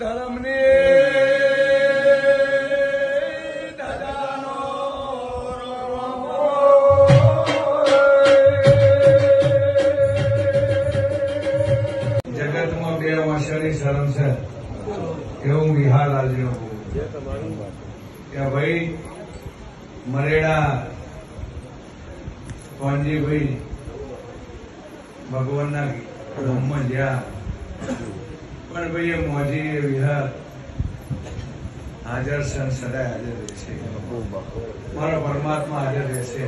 ધર્મની. દાદાનો જગતમાં બે શરમ છે. એવું વિહાર આજ્યો કે ભાઈ, મરેડા કોણજીભાઈ ભગવાનના ધામમાં જ્યાં. પણ ભાઈ મોજી વિહાર હાજર છે અને સદાય હાજર રહેશે મારો પરમાત્મા હાજર રહેશે.